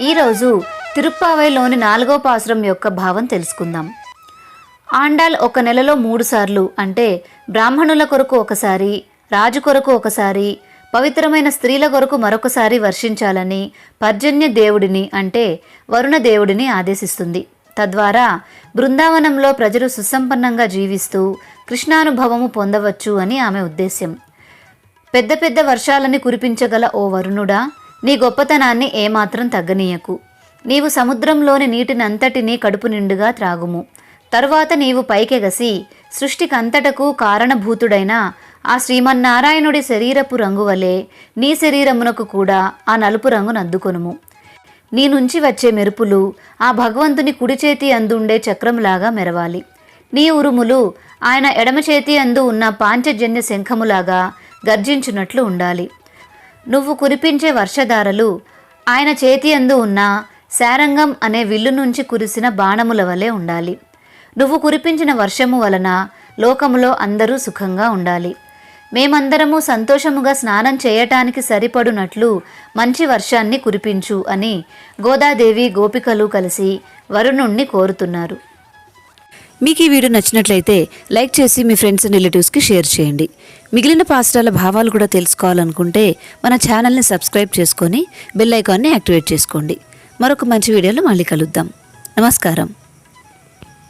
ఈరోజు తిరుప్పావైలోని నాలుగో పాసురం యొక్క భావం తెలుసుకుందాం. ఆండాల్ ఒక నెలలో మూడుసార్లు అంటే బ్రాహ్మణుల కొరకు ఒకసారి రాజు కొరకు ఒకసారి పవిత్రమైన స్త్రీల కొరకు మరొకసారి వర్షించాలని పర్జన్య దేవుడిని అంటే వరుణ దేవుడిని ఆదేశిస్తుంది. తద్వారా బృందావనంలో ప్రజలు సుసంపన్నంగా జీవిస్తూ కృష్ణానుభవము పొందవచ్చు అని ఆమె ఉద్దేశ్యం. పెద్ద పెద్ద వర్షాలని కురిపించగల ఓ వరుణుడా నీ గొప్పతనాన్ని ఏమాత్రం తగ్గనీయకు. నీవు సముద్రంలోని నీటినంతటినీ కడుపు నిండుగా త్రాగుము. తరువాత నీవు పైకెగసి సృష్టికంతటకు కారణభూతుడైన ఆ శ్రీమన్నారాయణుడి శరీరపు రంగు వలె నీ శరీరమునకు కూడా ఆ నలుపు రంగు నద్దుకొనుము నీ నుంచి వచ్చే మెరుపులు ఆ భగవంతుని కుడి చేతి అందుండే చక్రంలాగా మెరవాలి. నీ ఉరుములు ఆయన ఎడమ చేతి అందు ఉన్న పాంచజన్య శంఖములాగా గర్జించున్నట్లు ఉండాలి. నువ్వు కురిపించే వర్షధారలు ఆయన చేతి అందు ఉన్న శారంగం అనే విల్లు నుంచి కురిసిన బాణముల వలె ఉండాలి. నువ్వు కురిపించిన వర్షము వలన లోకములో అందరూ సుఖంగా ఉండాలి. మేమందరము సంతోషముగా స్నానం చేయటానికి సరిపడునట్లు మంచి వర్షాన్ని కురిపించు అని గోదాదేవి గోపికలు కలిసి వరుణుణ్ణి కోరుతున్నారు. మీకు ఈ వీడియో నచ్చినట్లయితే లైక్ చేసి మీ ఫ్రెండ్స్ అండ్ రిలేటివ్స్కి షేర్ చేయండి. మిగిలిన పాస్టాల భావాలు కూడా తెలుసుకోవాలనుకుంటే మన ఛానల్ని సబ్స్క్రైబ్ చేసుకొని బెల్ ఐకాన్ని యాక్టివేట్ చేసుకోండి. మరొక మంచి వీడియోలో మళ్ళీ కలుద్దాం. నమస్కారం.